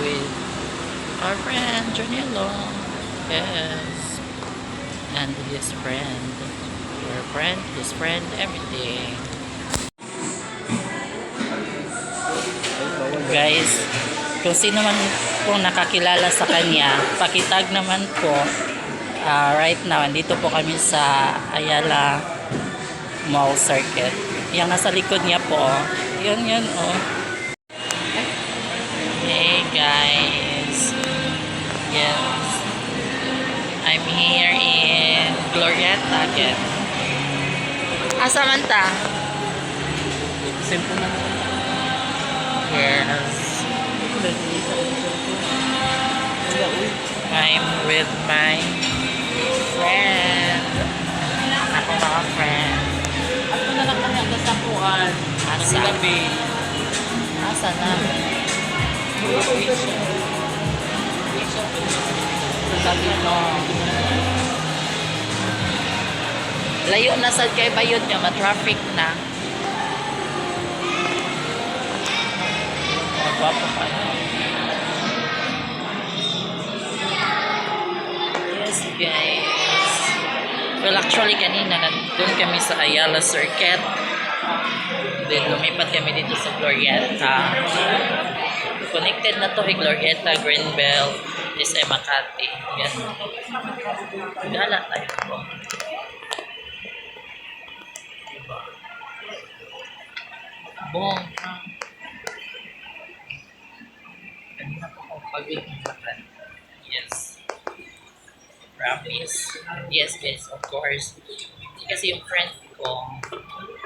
with our friend Janilo. Yes. And his friend. Her friend, his friend, everything. Guys, kung sino man po nakakilala sa kanya, pakitag naman po. Ah, right now, andito po kami sa Ayala Mall Circuit. Yung nasa likod niya po, oh. Yan, yan, oh. Guys. Yes. I'm here in Glorieta again. Ah, Samantha? Simple na. Yes. I'm with my friend. Ako mga friend. Ato na lang kami ang kasakuan. Asa? Gabi. Asa na? Layo na sad kay bayod niya, ma-traffic na. Yes, guys. Well, actually, kanina, nandun kami sa Ayala Circuit. Then, lumipat kami dito sa Glorieta. Connected na to kay Glorieta, Greenbelt, SM Makati. Yan. Gala tayo po. Bong. Kanina pa ako pag-iimbatan. Yes. Promise. Yes, yes, of course. Kasi yung friend ko,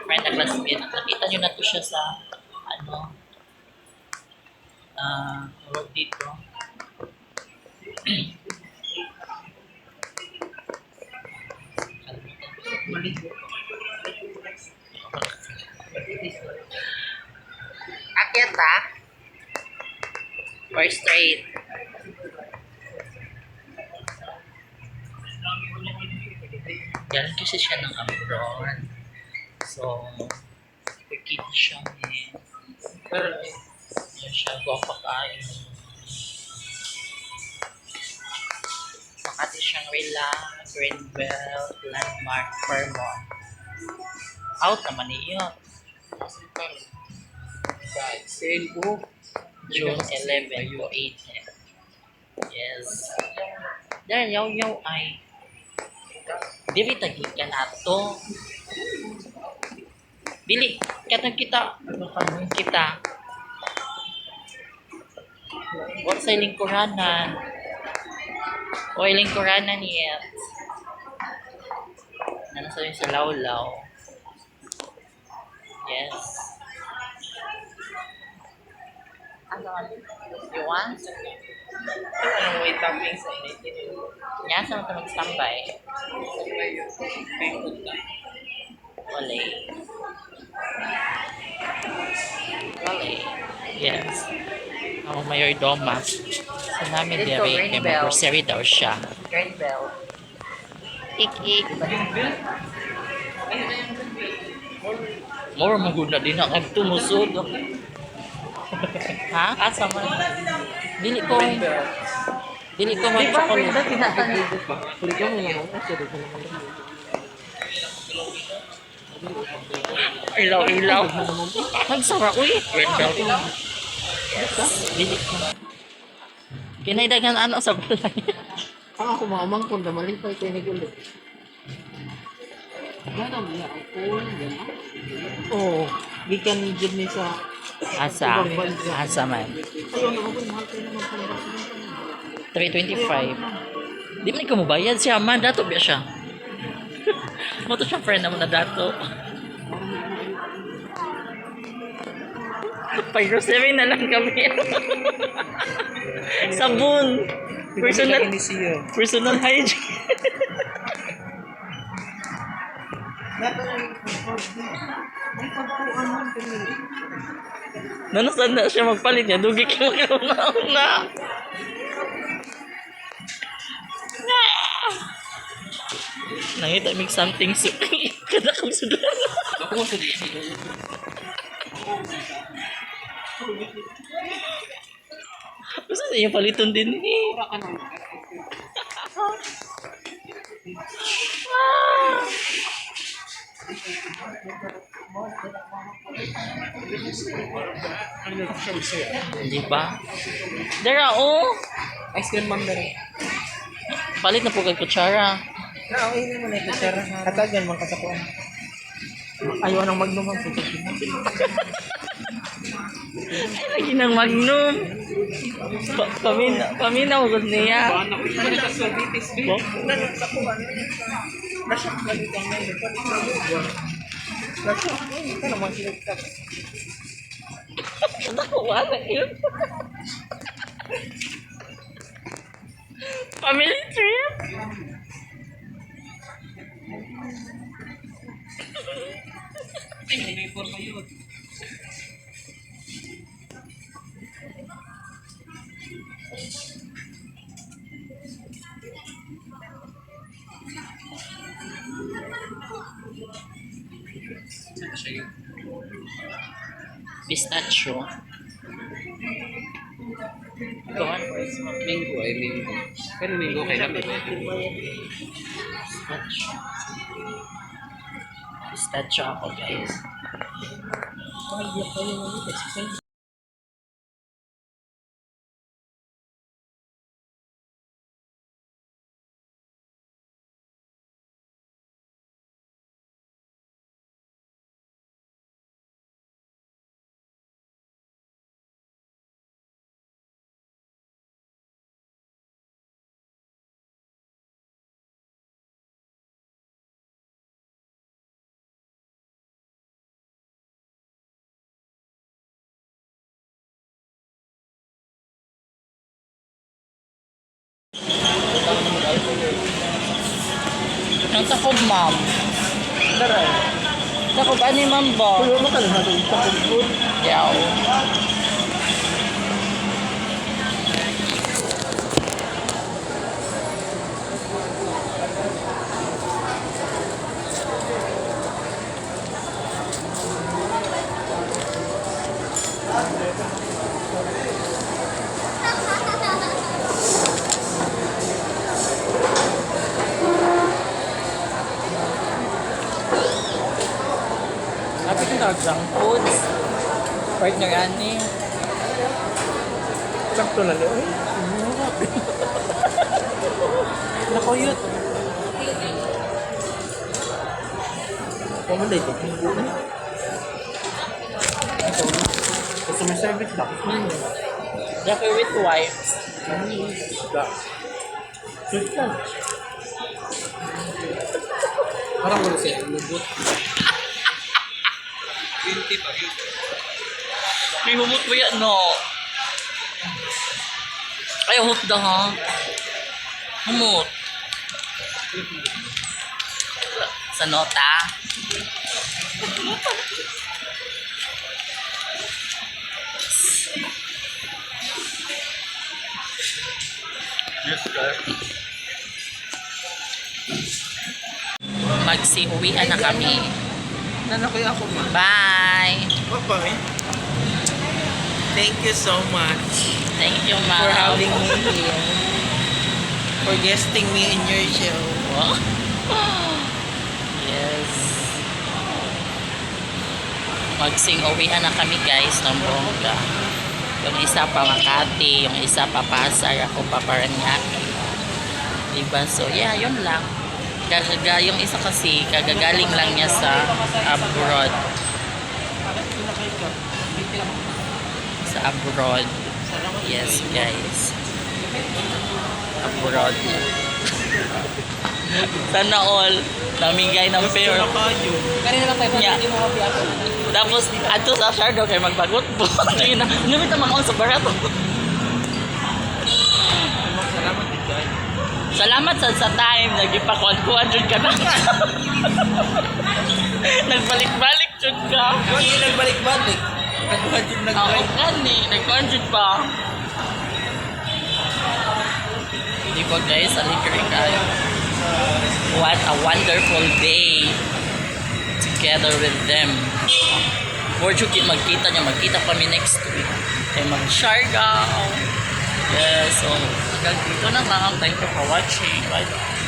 friend na classmate, nakita nyo na to siya sa, ah, uh, dito. Akyat ha? Or straight? Galing kasi siya ng abroad. So, pagkita siya eh. Pero, siya, gwapa kayo. Makati siyang Rila, Greenbelt, Landmark, Vermont. Out naman niyo. Sale po. June 11 to 18. Yes. Dahil yaw-yaw ay dili tagi ka na to. Dili, katang kita. Kita. What sa lingkuranan? O lingkuranan yet. Ano sa sa lawlaw? Yes. Ano? You want? Anong way topping sa init? Yan, saan ka mag-standby? Wale. Wale. Yes. Ako Mayor Doma. Sa namin Dito, diri, kay mag-grocery daw siya. Green belt. Ik-ik. More maguna din ang agtumusod. ha? Asa man? Dili ko. Dili ko mag-chocolate. Kuligaw mo naman. Kasi dito naman. Ilaw, ilaw. Nagsara, uy. Red belt. Kinaidagan ano sa balay. Ang ako mamang kung damalipay kayo ni Gulo. Gano'n niya cool. Oo. Gikan ni sa... Asa? Asa man? Ayaw na ako. Mahal kayo naman pang 325. Di man ikaw mabayad siya, man. Dato biya siya. Moto siya friend naman na dato. Pag-grocery na lang kami. Sabon. Personal, personal hygiene. Nanasan na siya magpalit niya. Dugi ka magkauna-una. Nangita mig something so kada kong sudan. Ako sa Basta sa iyo paliton din eh. Di ba? Dara, oh. Ice cream ma'am dere. Palit na po kay kutsara. Na, okay na ito, sir. Katagan, mga kasakuan. Ayaw nang magnuman po. Ay, lagi ng magnum. Pa pamina, paminaw ko niya. Ano ko yung mga services, Bo? Nagsakuan. Nasyak Pistachio. Go on. Minggo ay minggo. Pero minggo kay lang. Pistachio. Pistachio ako, guys. Ang takob, ma'am. Daray. Takob, ano ma'am ba? Kulo mo ka na natin sa food. Yaw. Ko na, junk foods. Partner ani. Sakto na doon. Nakuyot. Pamunday ko. Customer service ba? Jackie with wipes. Da. Sweet ka. Parang wala siya. Lubot. 20 pa. May humot mo yan, no? Ay, humot daw, ha? Humot. Sa nota. Yes, sir. Magsiuwian na kami. Nanakoy ako ma. Bye! Bye-bye. Thank you so much Thank you, ma'am. for having me here. For guesting me in your show. yes. Magsing uwian na kami guys ng bongga. Yung isa pa Makati, yung isa pa Pasar, ako pa Paranaque. Diba? So, yeah, yun lang. Gagaga, yung isa kasi, kagagaling lang niya sa abroad. Sa abroad. Yes, guys. Abroad niya. Sana all. Namigay ng fair. Kanina lang tayo, hindi mo mabiyaso. Tapos, ato sa Shardo kay magbagot po. Na, ngamit ang mga sa barato. Salamat din guys. Salamat sa sa time. Nagipakuan-kuan dyan ka na. Nagbalik-balik dyan ka. Huwag yung nagbalik-balik. Yung Oo, nag-drive. gani. Nagkuhan dyan pa. Di ba guys, alikari kayo. What a wonderful day together with them. Chuki magkita niya, magkita kami next week. Ay mag-Siargao. Yes, so hanggang dito na lang. Thank you for watching. Bye.